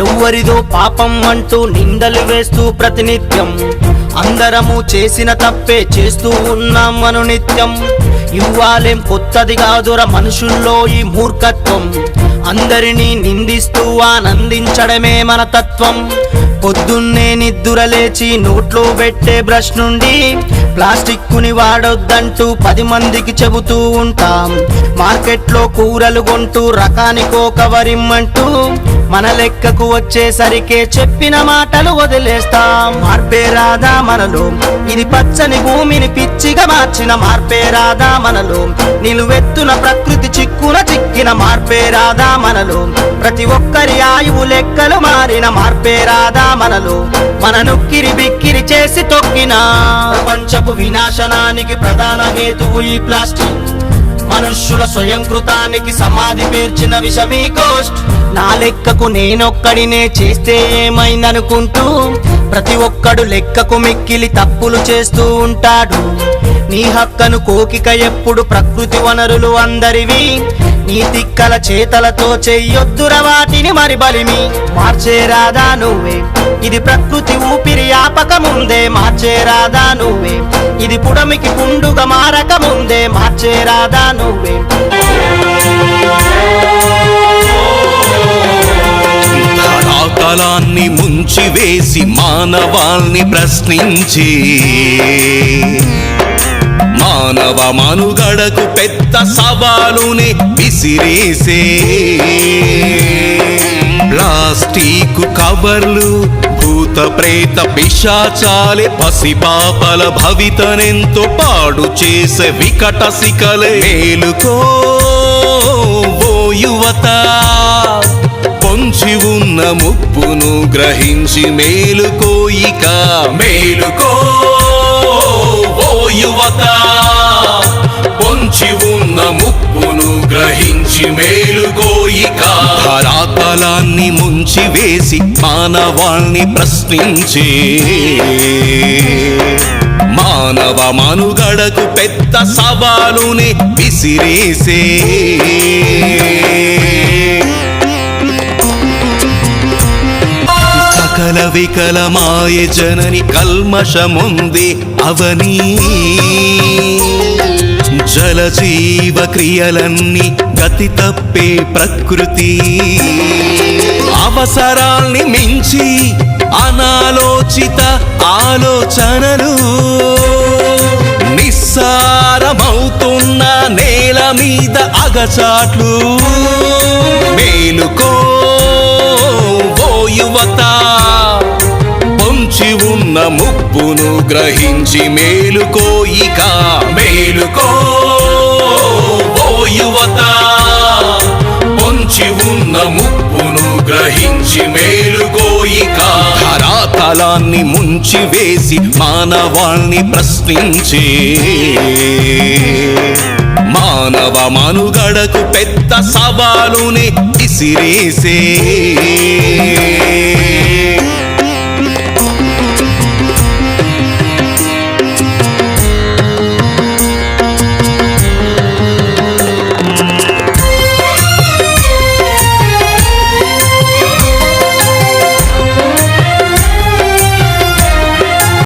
ఎవ్వరిదో పాపం అంటూ నిందలు వేస్తూ ప్రతినిత్యం. అందరము చేసిన తప్పే చేస్తూ ఉన్నాం మను నిత్యం. ఇవ్వాలేం కొత్తది కాదుర మనుషుల్లో ఈ మూర్ఖత్వం. అందరినీ నిందిస్తూ ఆనందించడమే మన తత్వం. పొద్దున్నే నిద్దుర లేచి నోట్లో పెట్టే బ్రష్ నుండి ప్లాస్టిక్కుని వాడొద్దంటూ పది మందికి చెబుతూ ఉంటాం. మార్కెట్లో కూరలు కొంటూ రకానికో కవరిమ్మంటూ మన లెక్కకు వచ్చేసరికే చెప్పిన మాటలు వదిలేస్తాం. మార్పే రాదా మనలో? ఇది పచ్చని భూమిని పిచ్చిగా మార్చిన మార్పే రాదా మనలో? నిలువెత్తున ప్రకృతి చిక్కున చిక్కిన మార్పే రాదా మనలో? ప్రతి ఒక్కరి ఆయువు లెక్కలు మారిన మార్పే రాదా మనలో? మన నొక్కిరి బిక్కిరి చేసి తొక్కిన. ప్రపంచపు వినాశనానికి ప్రధాన హేతువు ఈ ప్లాస్టిక్. మనుష్యుల స్వయంకృతానికి సమాధి పేర్చిన విషమీ కోస్ట్ నా లెక్కకు నేనొక్కడినే చేస్తే ఏమైందనుకుంటూ ప్రతి ఒక్కడు లెక్కకు మిక్కిలి తప్పులు చేస్తూ ఉంటాడు. నీ హక్కను కోకిక ఎప్పుడు ప్రకృతి వనరులు అందరివి. నీ తిక్కల చేతలతో చెయ్యొద్దుర వాటిని మరి బలిమి. మార్చే రాదా నువ్వే? ఇది ప్రకృతి ఊపిరి ఆపక ముందే మార్చే నువ్వే. ఇది పుడమికి పుండుగా మారక ముందే మార్చే నువ్వే. ధరాతలాన్ని ముంచి వేసి మానవాల్ని ప్రశ్నించి. మానవ మనుగడకు పెద్ద సవాలుని విసిరేసే. ప్లాస్టిక్ కవర్లు భూత ప్రేత పిశాచాలే పసిపాపల భవితనెంతో పాడు చేసే వికట సికలే మేలుకో ఓ యువత పొంచి ఉన్న ముప్పును గ్రహించి మేలుకోయిక మేలుకో గ్రహించి గ్రహించి మేలుకోయిక ధరాతలాన్ని ముంచి వేసి మానవాల్ని ప్రశ్నించి. మానవ మనుగడకు పెద్ద సవాలుని విసిరేసే. సకల వికలమాయ జనని కల్మషముంది అవనీ. జలజీవ క్రియలన్నీ గతి తప్పే ప్రకృతి. అవసరాల్ని మించి అనాలోచిత ఆలోచనలు. నిస్సారమవుతున్న నేల మీద అగచాట్లు. మేలుకో ఓ యువత ముప్పును గ్రహించి మేలుకోయిక మేలుకో. యువత పొంచి ఉన్న ముప్పును గ్రహించి మేలుకోయిక ధరాతలాన్ని ముంచి వేసి మానవాణ్ణి ప్రశ్నించి. మానవ మనుగడకు పెద్ద సవాలుని విసిరేసే.